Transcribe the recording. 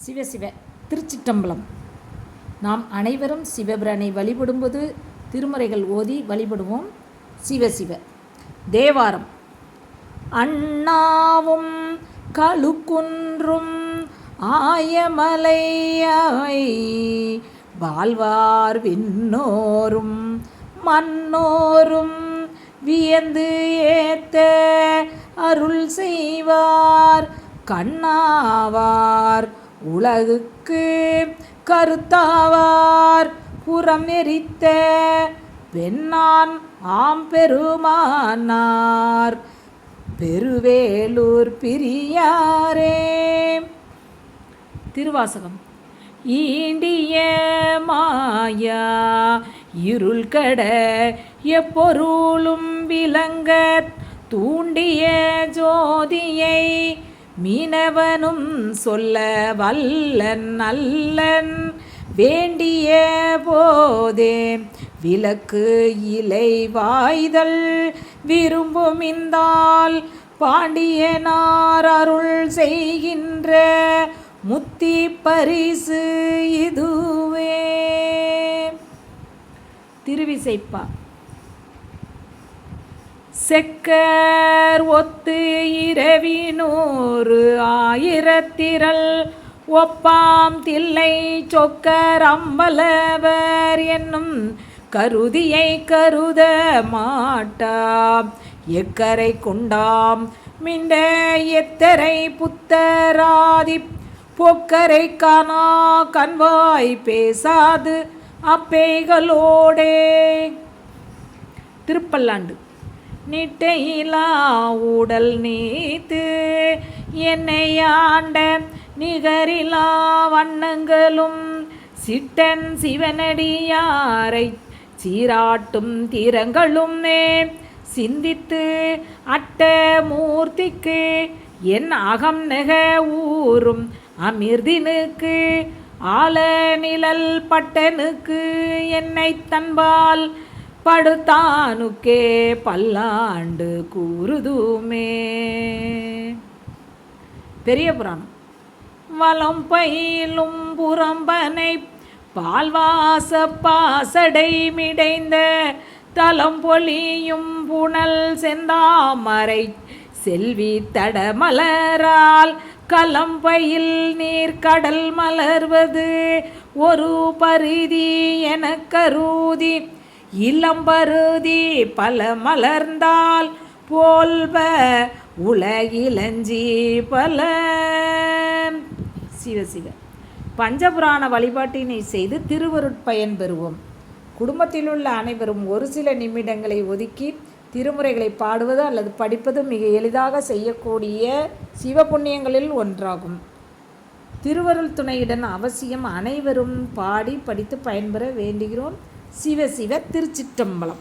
சிவ சிவ திருச்சிற்றம்பலம். நாம் அனைவரும் சிவபிரானை வழிபடும்போது திருமுறைகள் ஓதி வழிபடுவோம். சிவ சிவ. தேவாரம். அண்ணாவும் கழுக்குன்றும் ஆயமலையாய் வாழ்வார் விண்ணோரும் மன்னோரும் வியந்து ஏத்த அருள் செய்வார். கண்ணாவார் உலகுக்கு கருத்தாவார். புறம் எரித்த பெண்ணான் ஆம்பெருமானார் பெருவேலூர் பிரியாரே. திருவாசகம். ஈண்டிய மாயா இருள் கட எப்பொருளும் விளங்க தூண்டிய ஜோதியை மீனவனும் சொல்ல வல்லன் நல்லன் வேண்டிய போதே விளக்கு இலை வாய்தல் விரும்புமிந்தால் பாண்டியனார் அருள் செய்கின்ற முத்தி பரிசு இதுவே. திருவிசைப்பா. செக்கர் ஒத்து இரவினூறு ஆயிரத்திரள். ஒப்பாம் தில்லை சொக்கர் அம்பலவர் என்னும் கருதியை கருத மாட்டாம். எக்கரை கொண்டாம் மிண்ட எத்தரை புத்தராதி. பொக்கரை காணா கண்வாய் பேசாது அப்பேகளோடே. திருப்பல்லாண்டு. நிட்டையிலா உடல் நீத்து என்னை ஆண்ட நிகரிலா வண்ணங்களும் சிட்டன் சிவனடியாரை சீராட்டும் திறங்களும். சிந்தித்து அட்ட மூர்த்திக்கு என் அகம் நெக ஊரும் அமிர்தினுக்கு ஆல நிழல் பட்டனுக்கு என்னை தன்பால் படுத்தானுக்கே பல்லாண்டு கூறுதுமே. பெரிய புராணம். வலம் பயிலும் புறம்பனை பால்வாச பாசடை மிடைந்த தலம் பொலியும் புனல் செந்தாமரை செல்வி தடமலரால் கலம்பையில் நீர் கடல் மலர்வது ஒரு பரிதி என கருதி இளம்பருதி பல மலர்ந்தால் போல்ப உலகிலஞ்சி பல. சிவ சிவ. பஞ்சபுராண வழிபாட்டினை செய்து திருவருட்பயன் பெறுவோம். குடும்பத்தில் உள்ள அனைவரும் ஒரு சில நிமிடங்களை ஒதுக்கி திருமுறைகளை பாடுவது அல்லது படிப்பது மிக எளிதாக செய்யக்கூடிய சிவபுண்ணியங்களில் ஒன்றாகும். திருவருள் துணையுடன் அவசியம் அனைவரும் பாடி படித்து பயன்பெற வேண்டுகிறோம். சிவ சிவ திருச்சிற்றம்பலம்.